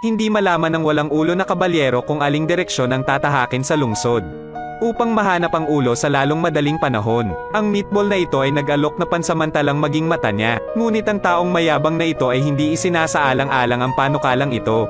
Hindi malaman ng walang ulo na kabalyero kung aling direksyon ang tatahakin sa lungsod. Upang mahanap ang ulo sa lalong madaling panahon, ang meatball na ito ay nag-alok na pansamantalang maging mata niya, ngunit ang taong mayabang na ito ay hindi isinasaalang-alang ang panukalang ito.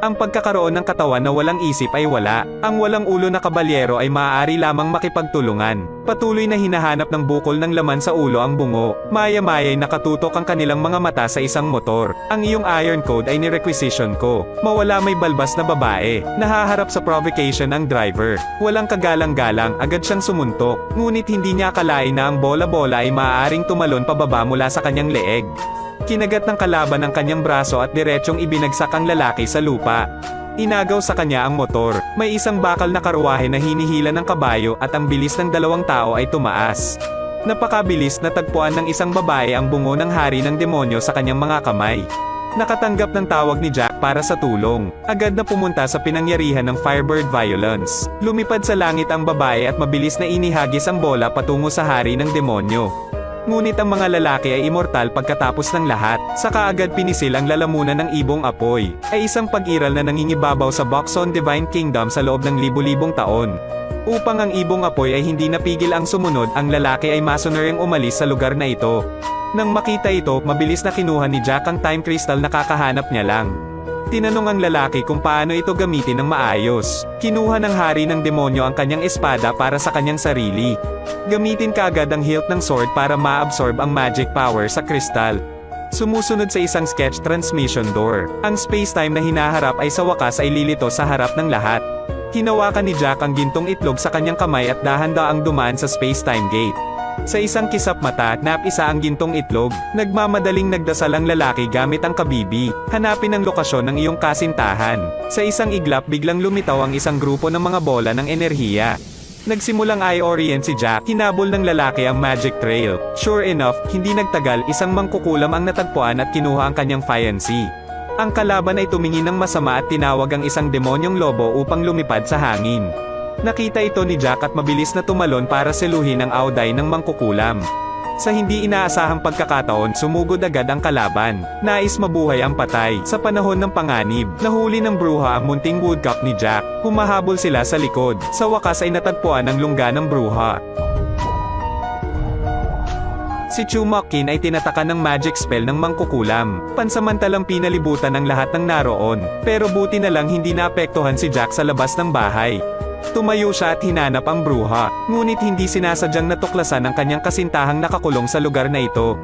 Ang pagkakaroon ng katawan na walang isip ay wala. Ang walang ulo na kabalyero ay maaari lamang makipagtulungan. Patuloy na hinahanap ng bukol ng laman sa ulo ang bungo. Maya-maya ay nakatutok ang kanilang mga mata sa isang motor. Ang iyong iron code ay ni-requisition ko. Mawala may balbas na babae. Nahaharap sa provocation ang driver. Walang kagalang-galang, agad siyang sumuntok. Ngunit hindi niya akalain na ang bola-bola ay maaaring tumalon pababa mula sa kanyang leeg. Kinagat ng kalaban ang kanyang braso at diretsyong ibinagsak ang lalaki sa lupa. Inagaw sa kanya ang motor. May isang bakal na karwahe na hinihila ng kabayo at ang bilis ng dalawang tao ay tumaas. Napakabilis na tagpuan ng isang babae ang bungo ng hari ng demonyo sa kanyang mga kamay. Nakatanggap ng tawag ni Jack para sa tulong. Agad na pumunta sa pinangyarihan ng Firebird Violence. Lumipad sa langit ang babae at mabilis na inihagis ang bola patungo sa hari ng demonyo. Ngunit ang mga lalaki ay immortal pagkatapos ng lahat. Saka agad pinisil ang lalamunan ng ibong apoy. Ay isang pag-iral na nangingibabaw sa Boxon Divine Kingdom sa loob ng libu-libong taon. Upang ang ibong apoy ay hindi napigil ang sumunod, ang lalaki ay masoneryang umalis sa lugar na ito. Nang makita ito, mabilis na kinuha ni Jack ang time crystal na kakahanap niya lang. Tinanong ang lalaki kung paano ito gamitin ng maayos. Kinuha ng hari ng demonyo ang kanyang espada para sa kanyang sarili. Gamitin kaagad ang hilt ng sword para ma-absorb ang magic power sa kristal. Sumusunod sa isang sketch transmission door. Ang space-time na hinaharap ay sa wakas ay lilito sa harap ng lahat. Hinawakan ni Jack ang gintong itlog sa kanyang kamay at dahan-daang dumaan sa space-time gate. Sa isang kisap mata, napisa ang gintong itlog. Nagmamadaling nagdasal ang lalaki gamit ang kabibi. Hanapin ang lokasyon ng iyong kasintahan. Sa isang iglap biglang lumitaw ang isang grupo ng mga bola ng enerhiya. Nagsimulang eye-orient si Jack, hinabol ng lalaki ang magic trail. Sure enough, hindi nagtagal, isang mangkukulam ang natagpuan at kinuha ang kanyang fiancé. Ang kalaban ay tumingin ng masama at tinawag ang isang demonyong lobo upang lumipad sa hangin. Nakita ito ni Jack at mabilis na tumalon para seluhin ang auday ng mangkukulam. Sa hindi inaasahang pagkakataon, sumugod agad ang kalaban. Nais mabuhay ang patay. Sa panahon ng panganib, nahuli ng bruha ang munting woodcock ni Jack. Humahabol sila sa likod. Sa wakas ay natagpuan ang lungga ng bruha. Si Chumakin ay tinataka ng magic spell ng mangkukulam. Pansamantalang pinalibutan ng lahat ng naroon. Pero buti na lang hindi naapektuhan si Jack sa labas ng bahay. Tumayo siya at hinanap ang bruha, ngunit hindi sinasadyang natuklasan ang kanyang kasintahang nakakulong sa lugar na ito.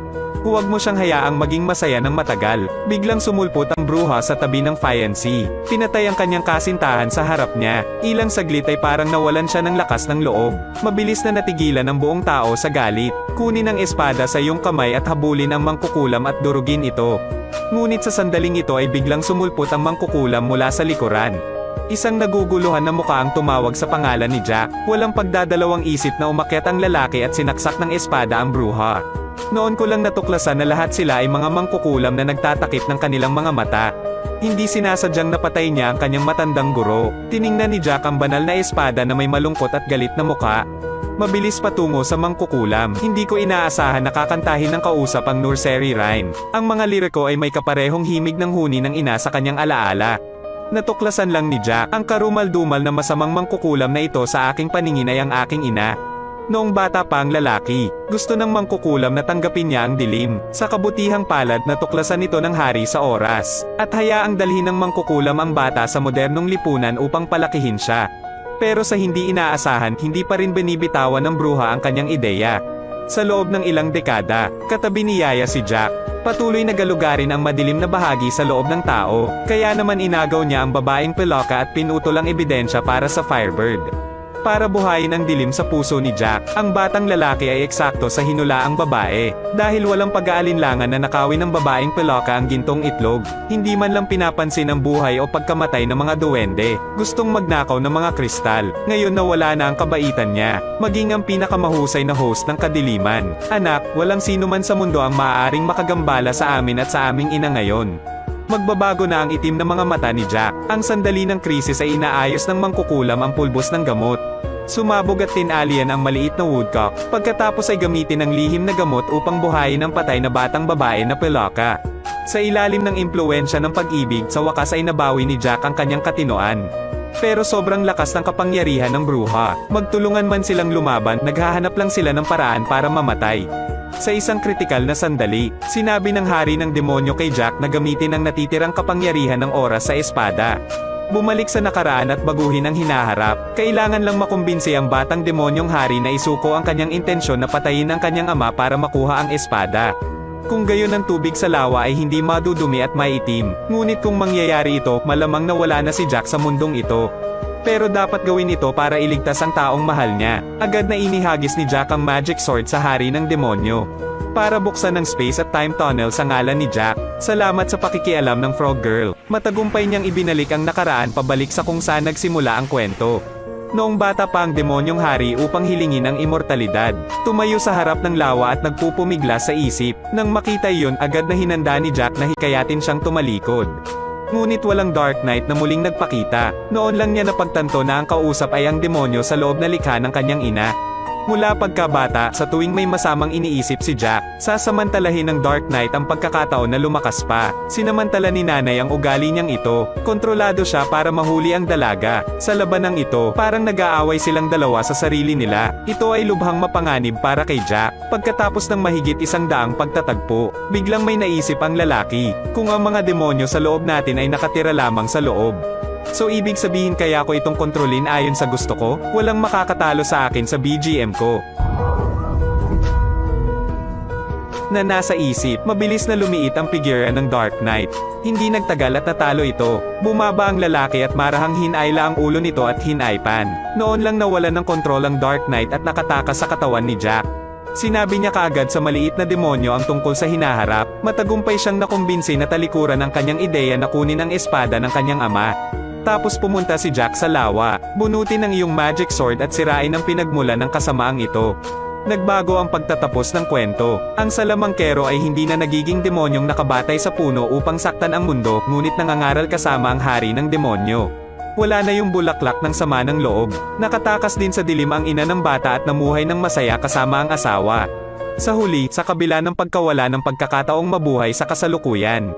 Huwag mo siyang hayaang maging masaya ng matagal. Biglang sumulpot ang bruha sa tabi ng fiancé. Pinatay ang kanyang kasintahan sa harap niya. Ilang saglit ay parang nawalan siya ng lakas ng loob. Mabilis na natigilan ang buong tao sa galit. Kunin ang espada sa iyong kamay at habulin ang mangkukulam at durugin ito. Ngunit sa sandaling ito ay biglang sumulpot ang mangkukulam mula sa likuran. Isang naguguluhan na mukha ang tumawag sa pangalan ni Jack. Walang pagdadalawang isip na umakyat ang lalaki at sinaksak ng espada ang bruha. Noon ko lang natuklasan na lahat sila ay mga mangkukulam na nagtatakip ng kanilang mga mata. Hindi sinasadyang napatay niya ang kanyang matandang guro. Tiningnan ni Jack ang banal na espada na may malungkot at galit na mukha. Mabilis patungo sa mangkukulam. Hindi ko inaasahan na kakantahin ng kausap ang nursery rhyme. Ang mga liriko ay may kaparehong himig ng huni ng ina sa kanyang alaala. Natuklasan lang ni Jack, ang karumal-dumal na masamang mangkukulam na ito sa aking paningin ay ang aking ina. Noong bata pa ang lalaki, gusto ng mangkukulam na tanggapin niya ang dilim. Sa kabutihang palad natuklasan ito ng hari sa oras. At hayaang dalhin ng mangkukulam ang bata sa modernong lipunan upang palakihin siya. Pero sa hindi inaasahan, hindi pa rin binibitawan ng bruha ang kanyang ideya. Sa loob ng ilang dekada, katabi ni Yaya si Jack. Patuloy na galugarin ang madilim na bahagi sa loob ng tao. Kaya naman inagaw niya ang babaeng peloka at pinutol ang ebidensya para sa Firebird. Para buhayin ang dilim sa puso ni Jack, ang batang lalaki ay eksakto sa hinulaang babae. Dahil walang pag-aalinlangan na nakawin ng babaeng peloka ang gintong itlog, hindi man lang pinapansin ang buhay o pagkamatay ng mga duwende. Gustong magnakaw ng mga kristal. Ngayon na wala na ang kabaitan niya, maging ang pinakamahusay na host ng kadiliman. Anak, walang sino man sa mundo ang maaaring makagambala sa amin at sa aming ina ngayon. Magbabago na ang itim na mga mata ni Jack. Ang sandali ng krisis ay inaayos ng mangkukulam ang pulbos ng gamot. Sumabog at tinalian ang maliit na woodcock, pagkatapos ay gamitin ang lihim na gamot upang buhayin ang patay na batang babae na Pelaka. Sa ilalim ng impluensya ng pag-ibig, sa wakas ay nabawi ni Jack ang kanyang katinoan. Pero sobrang lakas ng kapangyarihan ng bruha. Magtulungan man silang lumaban, naghahanap lang sila ng paraan para mamatay. Sa isang kritikal na sandali, sinabi ng hari ng demonyo kay Jack na gamitin ang natitirang kapangyarihan ng oras sa espada. Bumalik sa nakaraan at baguhin ang hinaharap, kailangan lang makumbinsi ang batang demonyong hari na isuko ang kanyang intensyon na patayin ang kanyang ama para makuha ang espada. Kung gayon ang tubig sa lawa ay hindi madudumi at maitim, ngunit kung mangyayari ito, malamang nawala na si Jack sa mundong ito. Pero dapat gawin ito para iligtas ang taong mahal niya. Agad na inihagis ni Jack ang magic sword sa hari ng demonyo. Para buksan ng space at time tunnel sa ngalan ni Jack. Salamat sa pakikialam ng Frog Girl. Matagumpay niyang ibinalik ang nakaraan pabalik sa kung saan nagsimula ang kwento. Noong bata pa ang demonyong hari upang hilingin ang immortalidad, tumayo sa harap ng lawa at nagpupumigla sa isip. Nang makita iyon, agad na hinanda ni Jack na hikayatin siyang tumalikod. Ngunit walang Dark Knight na muling nagpakita. Noon lang niya napagtanto na ang kausap ay ang demonyo sa loob na likha ng kanyang ina. Mula pagkabata, sa tuwing may masamang iniisip si Jack, sasamantalahin ng Dark Knight ang pagkakataon na lumakas pa. Sinamantala ni nanay ang ugali niyang ito, kontrolado siya para mahuli ang dalaga. Sa labanang ito, parang nag-aaway silang dalawa sa sarili nila. Ito ay lubhang mapanganib para kay Jack. Pagkatapos ng mahigit isang daang pagtatagpo, biglang may naisip ang lalaki, kung ang mga demonyo sa loob natin ay nakatira lamang sa loob. So ibig sabihin kaya ko itong kontrolin ayon sa gusto ko? Walang makakatalo sa akin sa BGM ko. Na nasa isip, mabilis na lumiit ang figure ng Dark Knight. Hindi nagtagal at natalo ito. Bumaba ang lalaki at marahang hinayla ang ulo nito at hinaypan. Noon lang nawalan ng kontrol ang Dark Knight at nakatakas sa katawan ni Jack. Sinabi niya kaagad sa maliit na demonyo ang tungkol sa hinaharap, matagumpay siyang nakumbinsi na talikuran ang kanyang ideya na kunin ang espada ng kanyang ama. Tapos pumunta si Jack sa lawa, bunutin ang iyong magic sword at sirain ang pinagmula ng kasamaang ito. Nagbago ang pagtatapos ng kwento. Ang salamangkero ay hindi na nagiging demonyong nakabatay sa puno upang saktan ang mundo, ngunit nangangaral kasama ang hari ng demonyo. Wala na yung bulaklak ng sama ng loob. Nakatakas din sa dilim ang ina ng bata at namuhay ng masaya kasama ang asawa. Sa huli, sa kabila ng pagkawala ng pagkakataong mabuhay sa kasalukuyan,